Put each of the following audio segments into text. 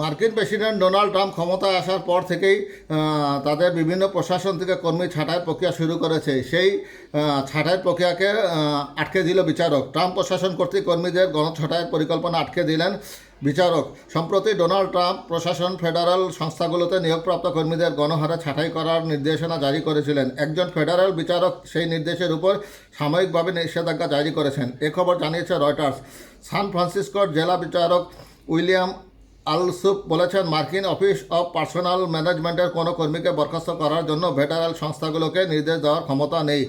মার্কিন president Donald Trump ক্ষমতায় আসার পর থেকেই তাদের বিভিন্ন প্রশাসন থেকে কর্মী ছাঁটাইয়ের প্রক্রিয়া শুরু করেছে। সেই ছাঁটাইয়ের প্রক্রিয়াকে আটকে দিল বিচারক। ট্রাম্প প্রশাসন কর্তৃক কর্মীদের গণছাঁটাইয়ের পরিকল্পনা আটকে দিলেন বিচারক। সম্প্রতি ডোনাল্ড ট্রাম্প প্রশাসন, ফেডারেল সংস্থাগুলোতে নিয়োগপ্রাপ্ত কর্মীদের গণহারে ছাঁটাই করার নির্দেশনা জারি করেছিলেন। একজন ফেডারেল বিচারক সেই নির্দেশের উপর সাময়িকভাবে নিষেধাজ্ঞা জারি করেছেন। এ খবর জানিয়েছে রয়টার্স। সান ফ্রান্সিসকোর জেলা বিচারক উইলিয়াম আলসুপ বলেছেন, মার্কিন অফিস অব পার্সোনাল ম্যানেজমেন্টের কোনো কর্মীকে বরখাস্ত করার জন্য ভেটারাল সংস্থাগুলোকে নির্দেশ দেওয়ার ক্ষমতা নেই।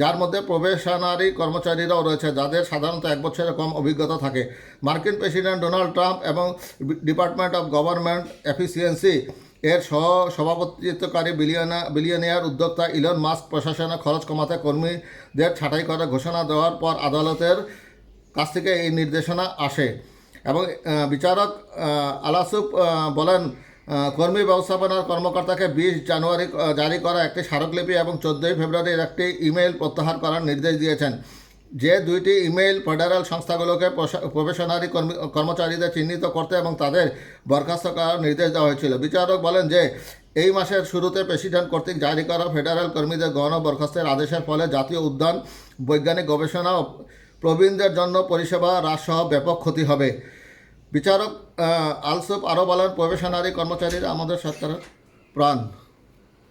যার মধ্যে প্রবেশনারি কর্মচারীরাও রয়েছে, যাদের সাধারণত এক বছরের কম অভিজ্ঞতা থাকে। মার্কিন প্রেসিডেন্ট ডোনাল্ড ট্রাম্প এবং ডিপার্টমেন্ট অফ গভর্নমেন্ট এফিসিয়েন্সি এর সহ সভাপতিত্বকারী বিলিয়না, বিলিয়নিয়ার উদ্যোক্তা ইলন মাস্ক প্রশাসনের খরচ কমাতে কর্মীদের ছাঁটাই করার ঘোষণা দেওয়ার পর আদালতের কাছ থেকে এই নির্দেশনা আসে। এবং বিচারক আলাসুপ বলেন কর্মী ব্যবস্থাপনার কর্মকর্তাকে বিশ জানুয়ারি জারি করা একটি স্মারকলিপি এবং চোদ্দোই ফেব্রুয়ারির একটি ইমেইল প্রত্যাহার করার নির্দেশ দিয়েছেন। যে দুইটি ইমেইল ফেডারেল সংস্থাগুলোকে কর্মী, কর্মচারীদের চিহ্নিত করতে এবং তাদের বরখাস্ত করার নির্দেশ দেওয়া হয়েছিল। বিচারক বলেন যে, এই মাসের শুরুতে প্রেসিডেন্ট কর্তৃক জারি করা ফেডারেল কর্মীদের গণ বরখাস্তের আদেশের ফলে জাতীয় উদ্যান, বৈজ্ঞানিক গবেষণা প্রবীণদের জন্য পরিষেবা হ্রাসসহ ব্যাপক ক্ষতি হবে। বিচারক আলসুফ আরও বলেন, প্রবেশনারী কর্মচারীরা আমাদের সরকারের প্রাণ।